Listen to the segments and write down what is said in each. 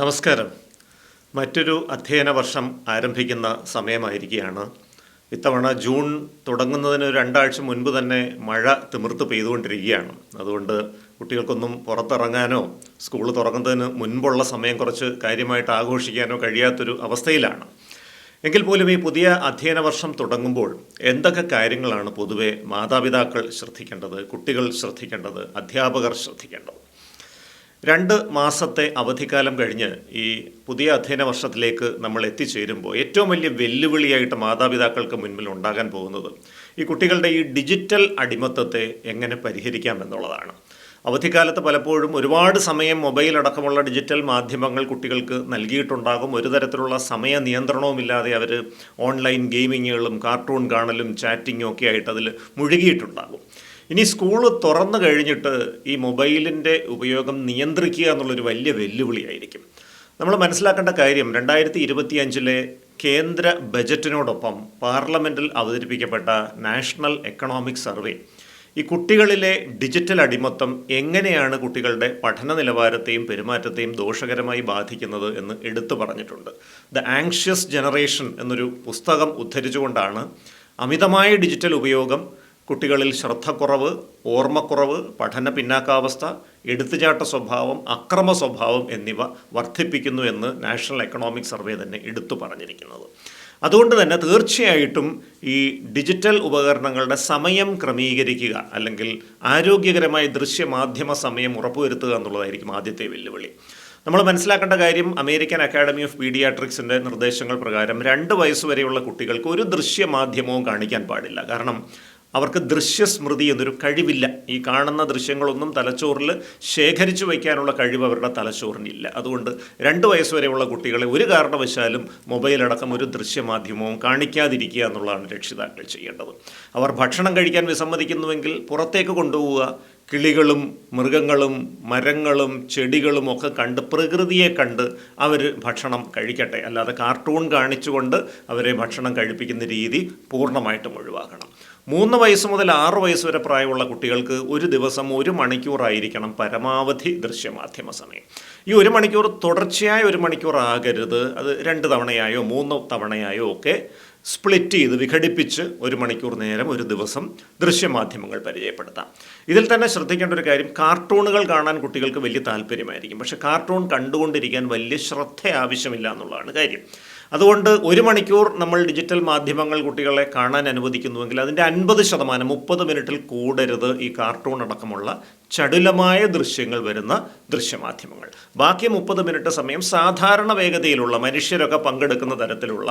നമസ്കാരം. മറ്റൊരു അധ്യയന വർഷം ആരംഭിക്കുന്ന സമയമായിരിക്കുകയാണ്. ഇത്തവണ ജൂൺ തുടങ്ങുന്നതിന് രണ്ടാഴ്ച മുൻപ് തന്നെ മഴ തിമിർത്ത് പെയ്തുകൊണ്ടിരിക്കുകയാണ്. അതുകൊണ്ട് കുട്ടികൾക്കൊന്നും പുറത്തിറങ്ങാനോ സ്കൂൾ തുറങ്ങുന്നതിന് മുൻപുള്ള സമയം കുറച്ച് കാര്യമായിട്ട് ആഘോഷിക്കാനോ കഴിയാത്തൊരു അവസ്ഥയിലാണ്. എങ്കിൽ പോലും ഈ പുതിയ അധ്യയന വർഷം തുടങ്ങുമ്പോൾ എന്തൊക്കെ കാര്യങ്ങളാണ് പൊതുവെ മാതാപിതാക്കൾ ശ്രദ്ധിക്കേണ്ടത് കുട്ടികൾ ശ്രദ്ധിക്കേണ്ടത് അധ്യാപകർ ശ്രദ്ധിക്കേണ്ടത്? രണ്ട് മാസത്തെ അവധിക്കാലം കഴിഞ്ഞ് ഈ പുതിയ അധ്യയന വർഷത്തിലേക്ക് നമ്മൾ എത്തിച്ചേരുമ്പോൾ ഏറ്റവും വലിയ വെല്ലുവിളിയായിട്ട് മാതാപിതാക്കൾക്ക് മുൻപിൽ ഉണ്ടാകാൻ പോകുന്നത് ഈ കുട്ടികളുടെ ഈ ഡിജിറ്റൽ അടിമത്തത്തെ എങ്ങനെ പരിഹരിക്കാം എന്നുള്ളതാണ്. അവധിക്കാലത്ത് പലപ്പോഴും ഒരുപാട് സമയം മൊബൈൽ അടക്കമുള്ള ഡിജിറ്റൽ മാധ്യമങ്ങൾ കുട്ടികൾക്ക് നൽകിയിട്ടുണ്ടാകും. ഒരു തരത്തിലുള്ള സമയ നിയന്ത്രണവുമില്ലാതെ അവർ ഓൺലൈൻ ഗെയിമിങ്ങുകളും കാർട്ടൂൺ കാണലും ചാറ്റിങ്ങും ഒക്കെ ആയിട്ട് അതിൽ മുഴുകിയിട്ടുണ്ടാകും. ഇനി സ്കൂൾ തുറന്നു കഴിഞ്ഞിട്ട് ഈ മൊബൈലിന്റെ ഉപയോഗം നിയന്ത്രിക്കുക എന്നുള്ളൊരു വലിയ വെല്ലുവിളിയായിരിക്കും. നമ്മൾ മനസ്സിലാക്കേണ്ട കാര്യം രണ്ടായിരത്തി ഇരുപത്തി അഞ്ചിലെ കേന്ദ്ര ബജറ്റിനോടൊപ്പം പാർലമെന്റിൽ അവതരിപ്പിക്കപ്പെട്ട നാഷണൽ എക്കണോമിക് സർവേ ഈ കുട്ടികളിലെ ഡിജിറ്റൽ അടിമത്തം എങ്ങനെയാണ് കുട്ടികളുടെ പഠന നിലവാരത്തെയും പെരുമാറ്റത്തെയും ദോഷകരമായി ബാധിക്കുന്നത് എന്ന് എടുത്തു പറഞ്ഞിട്ടുണ്ട്. ദ ആങ്ഷ്യസ് ജനറേഷൻ എന്നൊരു പുസ്തകം ഉദ്ധരിച്ചുകൊണ്ടാണ് അമിതമായ ഡിജിറ്റൽ ഉപയോഗം കുട്ടികളിൽ ശ്രദ്ധക്കുറവ് ഓർമ്മക്കുറവ് പഠന പിന്നാക്കാവസ്ഥ എടുത്തുചാട്ട സ്വഭാവം അക്രമ സ്വഭാവം എന്നിവ വർദ്ധിപ്പിക്കുന്നു എന്ന് നാഷണൽ എക്കണോമിക് സർവേ തന്നെ എടുത്തു പറഞ്ഞിരിക്കുന്നത്. അതുകൊണ്ട് തന്നെ തീർച്ചയായിട്ടും ഈ ഡിജിറ്റൽ ഉപകരണങ്ങളുടെ സമയം ക്രമീകരിക്കുക അല്ലെങ്കിൽ ആരോഗ്യകരമായ ദൃശ്യമാധ്യമ സമയം ഉറപ്പുവരുത്തുക എന്നുള്ളതായിരിക്കും ആദ്യത്തെ വെല്ലുവിളി. നമ്മൾ മനസ്സിലാക്കേണ്ട കാര്യം അമേരിക്കൻ അക്കാഡമി ഓഫ് പീഡിയാട്രിക്സിന്റെ നിർദ്ദേശങ്ങൾ പ്രകാരം രണ്ട് വയസ്സുവരെയുള്ള കുട്ടികൾക്ക് ഒരു ദൃശ്യമാധ്യമവും കാണിക്കാൻ പാടില്ല. കാരണം അവർക്ക് ദൃശ്യസ്മൃതി എന്നൊരു കഴിവില്ല. ഈ കാണുന്ന ദൃശ്യങ്ങളൊന്നും തലച്ചോറിൽ ശേഖരിച്ചു വയ്ക്കാനുള്ള കഴിവ് അവരുടെ തലച്ചോറിനില്ല. അതുകൊണ്ട് രണ്ട് വയസ്സ് വരെയുള്ള കുട്ടികളെ ഒരു കാരണവശാലും മൊബൈലടക്കം ഒരു ദൃശ്യമാധ്യമവും കാണിക്കാതിരിക്കുക എന്നുള്ളതാണ് രക്ഷിതാക്കൾ ചെയ്യേണ്ടത്. അവർ ഭക്ഷണം കഴിക്കാൻ വിസമ്മതിക്കുന്നുവെങ്കിൽ പുറത്തേക്ക് കൊണ്ടുപോവുക. കിളികളും മൃഗങ്ങളും മരങ്ങളും ചെടികളും ഒക്കെ കണ്ട് പ്രകൃതിയെ കണ്ട് അവർ ഭക്ഷണം കഴിക്കട്ടെ. അല്ലാതെ കാർട്ടൂൺ കാണിച്ചുകൊണ്ട് അവരെ ഭക്ഷണം കഴിപ്പിക്കുന്ന രീതി പൂർണമായിട്ടും ഒഴിവാക്കണം. മൂന്ന് വയസ്സ് മുതൽ ആറ് വയസ്സ് വരെ പ്രായമുള്ള കുട്ടികൾക്ക് ഒരു ദിവസം ഒരു മണിക്കൂറായിരിക്കണം പരമാവധി ദൃശ്യമാധ്യമ സമയം. ഈ ഒരു മണിക്കൂർ തുടർച്ചയായ ഒരു മണിക്കൂർ ആകരുത്. അത് രണ്ട് തവണയായോ മൂന്ന് തവണയായോ ഒക്കെ സ്പ്ലിറ്റ് ചെയ്ത് വിഘടിപ്പിച്ച് ഒരു മണിക്കൂർ നേരം ഒരു ദിവസം ദൃശ്യമാധ്യമങ്ങൾ പരിചയപ്പെടുത്താം. ഇതിൽ തന്നെ ശ്രദ്ധിക്കേണ്ട ഒരു കാര്യം കാർട്ടൂണുകൾ കാണാൻ കുട്ടികൾക്ക് വലിയ താല്പര്യമായിരിക്കും. പക്ഷേ കാർട്ടൂൺ കണ്ടുകൊണ്ടിരിക്കാൻ വലിയ ശ്രദ്ധ ആവശ്യമില്ല എന്നുള്ളതാണ് കാര്യം. അതുകൊണ്ട് ഒരു മണിക്കൂർ നമ്മൾ ഡിജിറ്റൽ മാധ്യമങ്ങൾ കുട്ടികളെ കാണാൻ അനുവദിക്കുന്നുവെങ്കിൽ അതിന്റെ അൻപത് ശതമാനം മുപ്പത് മിനിറ്റിൽ കൂടരുത് ഈ കാർട്ടൂൺ അടക്കമുള്ള ചടുലമായ ദൃശ്യങ്ങൾ വരുന്ന ദൃശ്യമാധ്യമങ്ങൾ. ബാക്കി മുപ്പത് മിനിറ്റ് സമയം സാധാരണ വേഗതയിലുള്ള മനുഷ്യരൊക്കെ പങ്കെടുക്കുന്ന തരത്തിലുള്ള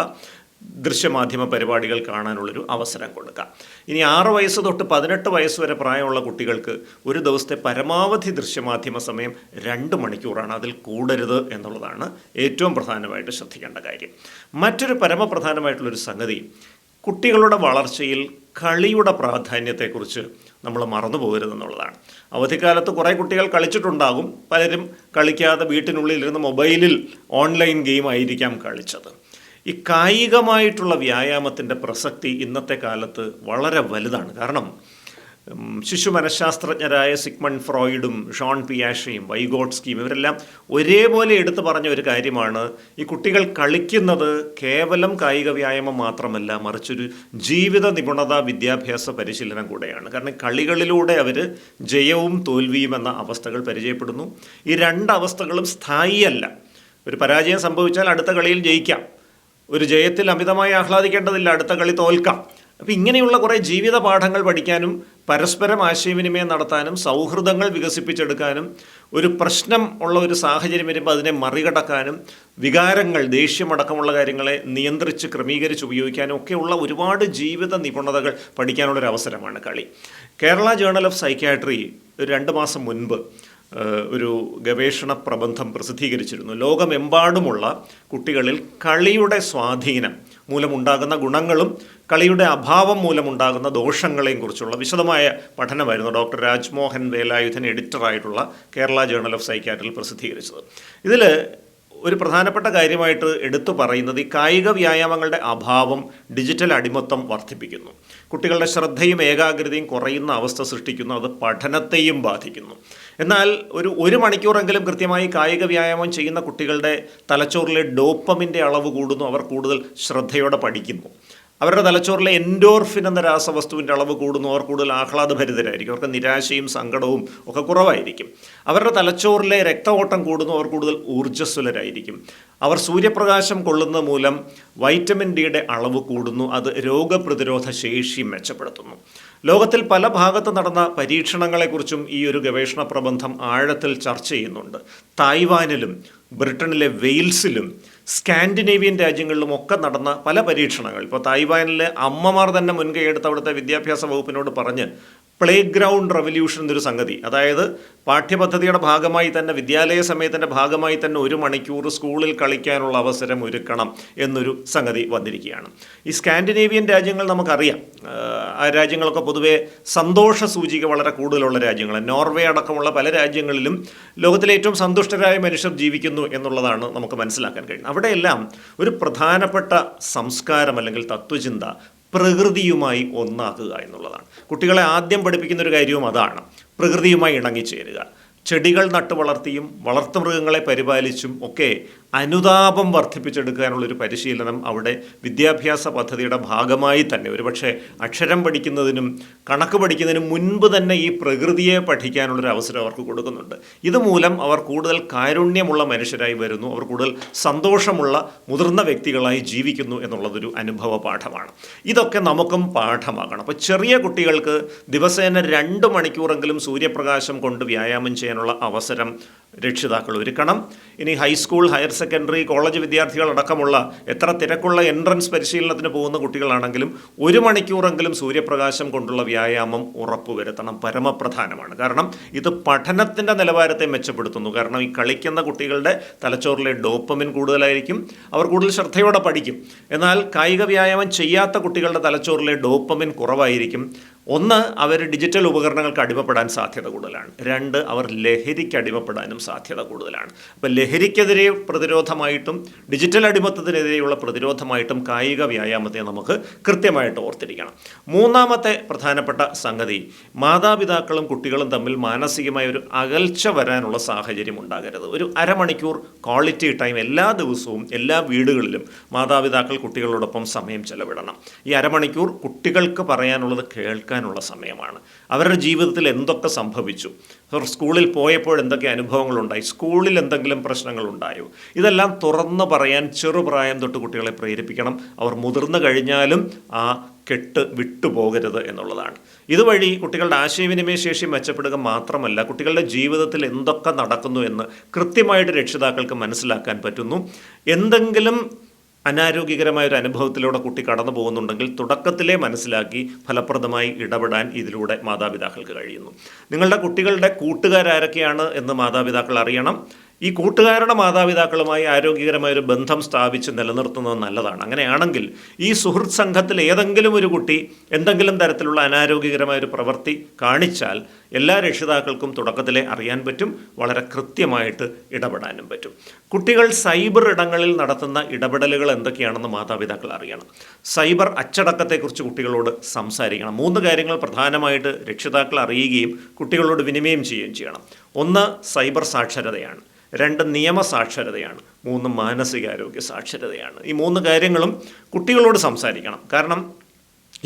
ദൃശ്യമാധ്യമ പരിപാടികൾ കാണാനുള്ളൊരു അവസരം കൊടുക്കാം. ഇനി ആറ് വയസ്സ് തൊട്ട് പതിനെട്ട് വയസ്സ് വരെ പ്രായമുള്ള കുട്ടികൾക്ക് ഒരു ദിവസത്തെ പരമാവധി ദൃശ്യമാധ്യമ സമയം രണ്ട് മണിക്കൂറാണ്. അതിൽ കൂടരുത് എന്നുള്ളതാണ് ഏറ്റവും പ്രധാനമായിട്ട് ശ്രദ്ധിക്കേണ്ട കാര്യം. മറ്റൊരു പരമപ്രധാനമായിട്ടുള്ളൊരു സംഗതി കുട്ടികളുടെ വളർച്ചയിൽ കളിയുടെ പ്രാധാന്യത്തെക്കുറിച്ച് നമ്മൾ മറന്നു പോകരുതെന്നുള്ളതാണ് അവധിക്കാലത്ത് കുറേ കുട്ടികൾ കളിച്ചിട്ടുണ്ടാകും. പലരും കളിക്കാതെ വീട്ടിനുള്ളിലിരുന്ന് മൊബൈലിൽ ഓൺലൈൻ ഗെയിം ആയിരിക്കാം കളിച്ചത്. ഈ കായികമായിട്ടുള്ള വ്യായാമത്തിന്റെ പ്രസക്തി ഇന്നത്തെ കാലത്ത് വളരെ വലുതാണ്. കാരണം ശിശു മനഃശാസ്ത്രജ്ഞരായ സിഗ്മൺ ഫ്രോയിഡും ഷോൺ പിയാഷയും വൈഗോട്സ്കിയും ഇവരെല്ലാം ഒരേപോലെ എടുത്തു പറഞ്ഞ ഒരു കാര്യമാണ്. ഈ കുട്ടികൾ കളിക്കുന്നത് കേവലം കായിക വ്യായാമം മാത്രമല്ല മറിച്ചൊരു ജീവിത നിപുണത വിദ്യാഭ്യാസ പരിശീലനം കൂടെയാണ്. കാരണം കളികളിലൂടെ അവർ ജയവും തോൽവിയും എന്ന അവസ്ഥകൾ പരിചയപ്പെടുന്നു. ഈ രണ്ട് അവസ്ഥകളും സ്ഥായിയല്ല. ഒരു പരാജയം സംഭവിച്ചാൽ അടുത്ത കളിയിൽ ജയിക്കാം. ഒരു ജയത്തിൽ അമിതമായി ആഹ്ലാദിക്കേണ്ടതില്ല അടുത്ത കളി തോൽക്കാം. അപ്പം ഇങ്ങനെയുള്ള കുറേ ജീവിത പാഠങ്ങൾ പഠിക്കാനും പരസ്പരം ആശയവിനിമയം നടത്താനും സൗഹൃദങ്ങൾ വികസിപ്പിച്ചെടുക്കാനും ഒരു പ്രശ്നം ഉള്ള ഒരു സാഹചര്യം വരുമ്പോൾ അതിനെ മറികടക്കാനും വികാരങ്ങൾ ദേഷ്യമടക്കമുള്ള കാര്യങ്ങളെ നിയന്ത്രിച്ച് ക്രമീകരിച്ച് ഉപയോഗിക്കാനും ഒക്കെയുള്ള ഒരുപാട് ജീവിത നിപുണതകൾ പഠിക്കാനുള്ളൊരു അവസരമാണ് കളി. കേരള ജേണൽ ഓഫ് സൈക്യാട്രി ഒരു രണ്ട് മാസം മുൻപ് ഒരു ഗവേഷണ പ്രബന്ധം പ്രസിദ്ധീകരിച്ചിരുന്നു. ലോകമെമ്പാടുമുള്ള കുട്ടികളിൽ കളിയുടെ സ്വാധീനം മൂലമുണ്ടാകുന്ന ഗുണങ്ങളും കളിയുടെ അഭാവം മൂലമുണ്ടാകുന്ന ദോഷങ്ങളെയും കുറിച്ചുള്ള വിശദമായ പഠനമായിരുന്നു ഡോക്ടർ രാജ്മോഹൻ വേലായുധൻ എഡിറ്ററായിട്ടുള്ള കേരള ജേണൽ ഓഫ് സൈക്യാട്രിൽ പ്രസിദ്ധീകരിച്ചത്. ഇതിൽ ഒരു പ്രധാനപ്പെട്ട കാര്യമായിട്ട് എടുത്തു പറയുന്നത് ഈ കായിക വ്യായാമങ്ങളുടെ അഭാവം ഡിജിറ്റൽ അടിമത്തം വർദ്ധിപ്പിക്കുന്നു. കുട്ടികളുടെ ശ്രദ്ധയും ഏകാഗ്രതയും കുറയുന്ന അവസ്ഥ സൃഷ്ടിക്കുന്നു അത് പഠനത്തെയും ബാധിക്കുന്നു. എന്നാൽ ഒരു ഒരു മണിക്കൂറെങ്കിലും കൃത്യമായി കായിക വ്യായാമം ചെയ്യുന്ന കുട്ടികളുടെ തലച്ചോറിലെ ഡോപ്പമിന്റെ അളവ് കൂടുന്നു അവർ കൂടുതൽ ശ്രദ്ധയോടെ പഠിക്കുന്നു. അവരുടെ തലച്ചോറിലെ എൻഡോർഫിൻ എന്ന രാസവസ്തുവിന്റെ അളവ് കൂടുന്നു. അവർ കൂടുതൽ ആഹ്ലാദഭരിതരായിരിക്കും. അവർക്ക് നിരാശയും സങ്കടവും ഒക്കെ കുറവായിരിക്കും. അവരുടെ തലച്ചോറിലെ രക്തഓട്ടം കൂടുന്നു. അവർ കൂടുതൽ ഊർജസ്വലരായിരിക്കും. അവർ സൂര്യപ്രകാശം കൊള്ളുന്ന മൂലം വൈറ്റമിൻ ഡിയുടെ അളവ് കൂടുന്നു. അത് രോഗപ്രതിരോധ ശേഷി മെച്ചപ്പെടുത്തുന്നു. ലോകത്തിൽ പല ഭാഗത്ത് നടന്ന പരീക്ഷണങ്ങളെക്കുറിച്ചും ഈ ഒരു ഗവേഷണ പ്രബന്ധം ആഴത്തിൽ ചർച്ച ചെയ്യുന്നുണ്ട്. തായ്വാനിലും ബ്രിട്ടനിലെ വെയിൽസിലും സ്കാൻഡിനേവിയൻ രാജ്യങ്ങളിലും ഒക്കെ നടന്ന പല പരീക്ഷണങ്ങൾ. ഇപ്പോൾ തായ്വാനിലെ അമ്മമാർ തന്നെ മുൻകൈയെടുത്ത് അവിടുത്തെ വിദ്യാഭ്യാസ വകുപ്പിനോട് പറഞ്ഞ് പ്ലേ ഗ്രൗണ്ട് റെവല്യൂഷൻ എന്നൊരു സംഗതി. അതായത് പാഠ്യപദ്ധതിയുടെ ഭാഗമായി തന്നെ വിദ്യാലയ സമയത്തിന്റെ ഭാഗമായി തന്നെ ഒരു മണിക്കൂർ സ്കൂളിൽ കളിക്കാനുള്ള അവസരം ഒരുക്കണം എന്നൊരു സംഗതി വന്നിരിക്കുകയാണ്. ഈ സ്കാൻഡിനേവിയൻ രാജ്യങ്ങൾ നമുക്കറിയാം. ആ രാജ്യങ്ങളൊക്കെ പൊതുവേ സന്തോഷ സൂചിക വളരെ കൂടുതലുള്ള രാജ്യങ്ങൾ നോർവേ അടക്കമുള്ള പല രാജ്യങ്ങളിലും ലോകത്തിലെ ഏറ്റവും സന്തുഷ്ടരായ മനുഷ്യർ ജീവിക്കുന്നു എന്നുള്ളതാണ് നമുക്ക് മനസ്സിലാക്കാൻ കഴിയുന്നത്. അവിടെയെല്ലാം ഒരു പ്രധാനപ്പെട്ട സംസ്കാരം അല്ലെങ്കിൽ തത്വചിന്ത പ്രകൃതിയുമായി ഒന്നാക്കുക എന്നുള്ളതാണ്. കുട്ടികളെ ആദ്യം പഠിപ്പിക്കുന്ന ഒരു കാര്യവും അതാണ്. പ്രകൃതിയുമായി ഇണങ്ങിച്ചേരുക. ചെടികൾ നട്ടു വളർത്തിയും വളർത്തുമൃഗങ്ങളെ പരിപാലിച്ചും ഒക്കെ അനുതാപം വർദ്ധിപ്പിച്ചെടുക്കാനുള്ളൊരു പരിശീലനം അവിടെ വിദ്യാഭ്യാസ പദ്ധതിയുടെ ഭാഗമായി തന്നെ. ഒരുപക്ഷെ അക്ഷരം പഠിക്കുന്നതിനും കണക്ക് പഠിക്കുന്നതിനും മുൻപ് തന്നെ ഈ പ്രകൃതിയെ പഠിക്കാനുള്ളൊരു അവസരം അവർക്ക് കൊടുക്കുന്നുണ്ട്. ഇതുമൂലം അവർ കൂടുതൽ കാരുണ്യമുള്ള മനുഷ്യരായി വരുന്നു. അവർ കൂടുതൽ സന്തോഷമുള്ള മുതിർന്ന വ്യക്തികളായി ജീവിക്കുന്നു എന്നുള്ളതൊരു അനുഭവ പാഠമാണ്. ഇതൊക്കെ നമുക്കും പാഠമാകണം. അപ്പോൾ ചെറിയ കുട്ടികൾക്ക് ദിവസേന രണ്ട് മണിക്കൂറെങ്കിലും സൂര്യപ്രകാശം കൊണ്ട് വ്യായാമം ചെയ്യാനുള്ള അവസരം രക്ഷിതാക്കൾ ഒരുക്കണം. ഇനി high school higher secondary college വിദ്യാർത്ഥികളടക്കമുള്ള എത്ര തിരക്കുള്ള എൻട്രൻസ് പരിശീലനത്തിന് പോകുന്ന കുട്ടികളാണെങ്കിലും ഒരു മണിക്കൂറെങ്കിലും സൂര്യപ്രകാശം കൊണ്ടുള്ള വ്യായാമം ഉറപ്പുവരുത്തണം. പരമപ്രധാനമാണ്. കാരണം ഇത് പഠനത്തിന്റെ നിലവാരത്തെ മെച്ചപ്പെടുത്തുന്നു. കാരണം ഈ കളിക്കുന്ന കുട്ടികളുടെ തലച്ചോറിലെ ഡോപ്പമിൻ കൂടുതലായിരിക്കും. അവർ കൂടുതൽ ശ്രദ്ധയോടെ പഠിക്കും. എന്നാൽ കായിക വ്യായാമം ചെയ്യാത്ത കുട്ടികളുടെ തലച്ചോറിലെ ഡോപ്പമിൻ കുറവായിരിക്കും. ഒന്ന് അവർ ഡിജിറ്റൽ ഉപകരണങ്ങൾക്ക് അടിമപ്പെടാൻ സാധ്യത കൂടുതലാണ്. രണ്ട് അവർ ലഹരിക്ക് അടിമപ്പെടാനും സാധ്യത കൂടുതലാണ്. അപ്പോൾ ലഹരിക്കെതിരെ പ്രതിരോധമായിട്ടും ഡിജിറ്റൽ അടിമത്തത്തിനെതിരെയുള്ള പ്രതിരോധമായിട്ടും കായിക വ്യായാമത്തെ നമുക്ക് കൃത്യമായിട്ട് ഓർത്തിരിക്കണം. മൂന്നാമത്തെ പ്രധാനപ്പെട്ട സംഗതി മാതാപിതാക്കളും കുട്ടികളും തമ്മിൽ മാനസികമായ ഒരു അകൽച്ച വരാനുള്ള സാഹചര്യം ഉണ്ടാകരുത്. ഒരു അരമണിക്കൂർ ക്വാളിറ്റി ടൈം എല്ലാ ദിവസവും എല്ലാ വീടുകളിലും മാതാപിതാക്കൾ കുട്ടികളോടൊപ്പം സമയം ചെലവിടണം. ഈ അരമണിക്കൂർ കുട്ടികൾക്ക് പറയാനുള്ളത് കേൾക്കാനുള്ള സമയമാണ്. അവരുടെ ജീവിതത്തിൽ എന്തൊക്കെ സംഭവിച്ചു? സ്കൂളിൽ പോയപ്പോൾ എന്തൊക്കെ അനുഭവങ്ങളുണ്ടായി? സ്കൂളിൽ എന്തെങ്കിലും പ്രശ്നങ്ങളുണ്ടായോ? ഇതെല്ലാം തുറന്നു പറയാൻ ചെറുപ്രായം തൊട്ട് കുട്ടികളെ പ്രേരിപ്പിക്കണം. അവർ മുതിർന്നു കഴിഞ്ഞാലും ആ കെട്ട് വിട്ടുപോകരുത് എന്നുള്ളതാണ്. ഇതുവഴി കുട്ടികളുടെ ആശയവിനിമയ ശേഷി മെച്ചപ്പെടുക മാത്രമല്ല കുട്ടികളുടെ ജീവിതത്തിൽ എന്തൊക്കെ നടക്കുന്നു എന്ന് കൃത്യമായിട്ട് രക്ഷിതാക്കൾക്ക് മനസ്സിലാക്കാൻ പറ്റുന്നു. എന്തെങ്കിലും അനാരോഗ്യകരമായ ഒരു അനുഭവത്തിലൂടെ കുട്ടി കടന്നു പോകുന്നുണ്ടെങ്കിൽ തുടക്കത്തിലേ മനസ്സിലാക്കി ഫലപ്രദമായി ഇടപെടാൻ ഇതിലൂടെ മാതാപിതാക്കൾക്ക് കഴിയുന്നു. നിങ്ങളുടെ കുട്ടികളുടെ കൂട്ടുകാരാരൊക്കെയാണ് എന്ന് മാതാപിതാക്കൾ അറിയണം. ഈ കൂട്ടുകാരുടെ മാതാപിതാക്കളുമായി ആരോഗ്യകരമായ ഒരു ബന്ധം സ്ഥാപിച്ച് നിലനിർത്തുന്നത് നല്ലതാണ്. അങ്ങനെയാണെങ്കിൽ ഈ സുഹൃത്ത് സംഘത്തിൽ ഏതെങ്കിലും ഒരു കുട്ടി എന്തെങ്കിലും തരത്തിലുള്ള അനാരോഗ്യകരമായ ഒരു പ്രവൃത്തി കാണിച്ചാൽ എല്ലാ രക്ഷിതാക്കൾക്കും തുടക്കത്തിലെ അറിയാൻ പറ്റും വളരെ കൃത്യമായിട്ട് ഇടപെടാനും പറ്റും. കുട്ടികൾ സൈബർ ഇടങ്ങളിൽ നടത്തുന്ന ഇടപെടലുകൾ എന്തൊക്കെയാണെന്ന് മാതാപിതാക്കൾ അറിയണം. സൈബർ അച്ചടക്കത്തെക്കുറിച്ച് കുട്ടികളോട് സംസാരിക്കണം. മൂന്ന് കാര്യങ്ങൾ പ്രധാനമായിട്ട് രക്ഷിതാക്കൾ അറിയുകയും കുട്ടികളോട് വിനിമയം ചെയ്യുകയും ചെയ്യണം. ഒന്ന് സൈബർ സാക്ഷരതയാണ്. രണ്ട് നിയമ സാക്ഷരതയാണ് മൂന്ന് മാനസികാരോഗ്യ സാക്ഷരതയാണ്. ഈ മൂന്ന് കാര്യങ്ങളും കുട്ടികളോട് സംസാരിക്കണം. കാരണം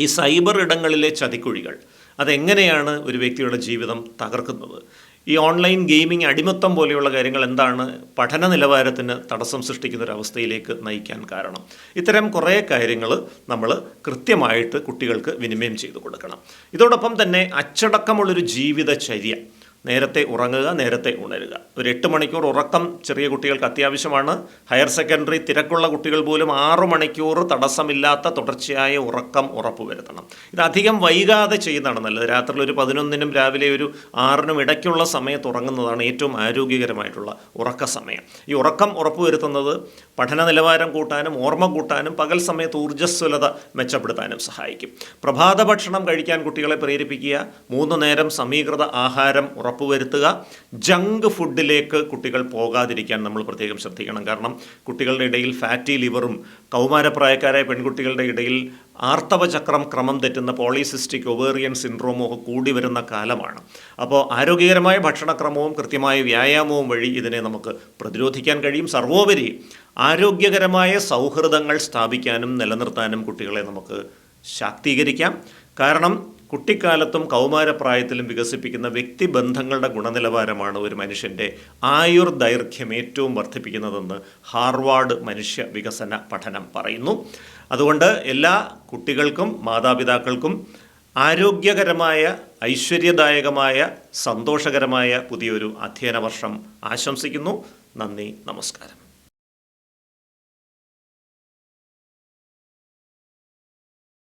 ഈ സൈബർ ഇടങ്ങളിലെ ചതിക്കുഴികൾ അതെങ്ങനെയാണ് ഒരു വ്യക്തിയുടെ ജീവിതം തകർക്കുന്നത്? ഈ ഓൺലൈൻ ഗെയിമിംഗ് അടിമത്തം പോലെയുള്ള കാര്യങ്ങൾ എന്താണ് പഠന നിലവാരത്തിന് തടസ്സം സൃഷ്ടിക്കുന്ന ഒരു അവസ്ഥയിലേക്ക് നയിക്കാൻ കാരണം? ഇത്തരം കുറേ കാര്യങ്ങൾ നമ്മൾ കൃത്യമായിട്ട് കുട്ടികൾക്ക് വിനിമയം ചെയ്തു കൊടുക്കണം. ഇതോടൊപ്പം തന്നെ അച്ചടക്കമുള്ളൊരു ജീവിതചര്യ നേരത്തെ ഉറങ്ങുക നേരത്തെ ഉണരുക. ഒരു എട്ട് മണിക്കൂർ ഉറക്കം ചെറിയ കുട്ടികൾക്ക് അത്യാവശ്യമാണ്. ഹയർ സെക്കൻഡറി തിരക്കുള്ള കുട്ടികൾ പോലും ആറ് മണിക്കൂർ തടസ്സമില്ലാത്ത തുടർച്ചയായ ഉറക്കം ഉറപ്പുവരുത്തണം. ഇത് അധികം വൈകാതെ ചെയ്യുന്നതാണ് നല്ലത്. രാത്രിയിൽ ഒരു പതിനൊന്നിനും രാവിലെ ഒരു ആറിനും ഇടയ്ക്കുള്ള സമയത്ത് ഉറങ്ങുന്നതാണ് ഏറ്റവും ആരോഗ്യകരമായിട്ടുള്ള ഉറക്ക സമയം. ഈ ഉറക്കം ഉറപ്പുവരുത്തുന്നത് പഠന നിലവാരം കൂട്ടാനും ഓർമ്മ കൂട്ടാനും പകൽ സമയത്ത് ഊർജസ്വലത മെച്ചപ്പെടുത്താനും സഹായിക്കും. പ്രഭാത ഭക്ഷണം കഴിക്കാൻ കുട്ടികളെ പ്രേരിപ്പിക്കുക മൂന്ന് നേരം സമീകൃത ആഹാരം ഉറപ്പ് ഉറപ്പുവരുത്തുക. ജങ്ക് ഫുഡിലേക്ക് കുട്ടികൾ പോകാതിരിക്കാൻ നമ്മൾ പ്രത്യേകം ശ്രദ്ധിക്കണം. കാരണം കുട്ടികളുടെ ഇടയിൽ ഫാറ്റി ലിവറും കൗമാരപ്രായക്കാരായ പെൺകുട്ടികളുടെ ഇടയിൽ ആർത്തവചക്രം ക്രമം തെറ്റുന്ന പോളിസിസ്റ്റിക് ഒവേറിയൻ സിൻഡ്രോമോ കൂടി വരുന്ന കാലമാണ്. അപ്പോൾ ആരോഗ്യകരമായ ഭക്ഷണക്രമവും കൃത്യമായ വ്യായാമവും വഴി ഇതിനെ നമുക്ക് പ്രതിരോധിക്കാൻ കഴിയും. സർവോപരി ആരോഗ്യകരമായ സൗഹൃദങ്ങൾ സ്ഥാപിക്കാനും നിലനിർത്താനും കുട്ടികളെ നമുക്ക് ശാക്തീകരിക്കാം. കാരണം കുട്ടിക്കാലത്തും കൗമാരപ്രായത്തിലും വികസിപ്പിക്കുന്ന വ്യക്തിബന്ധങ്ങളുടെ ഗുണനിലവാരമാണ് ഒരു മനുഷ്യന്റെ ആയുർ ദൈർഘ്യം ഏറ്റവും വർദ്ധിപ്പിക്കുന്നതെന്ന് ഹാർവാർഡ് മനുഷ്യ വികസന പഠനം പറയുന്നു. അതുകൊണ്ട് എല്ലാ കുട്ടികൾക്കും മാതാപിതാക്കൾക്കും ആരോഗ്യകരമായ ഐശ്വര്യദായകമായ സന്തോഷകരമായ പുതിയൊരു അധ്യയന വർഷം ആശംസിക്കുന്നു. നന്ദി നമസ്കാരം.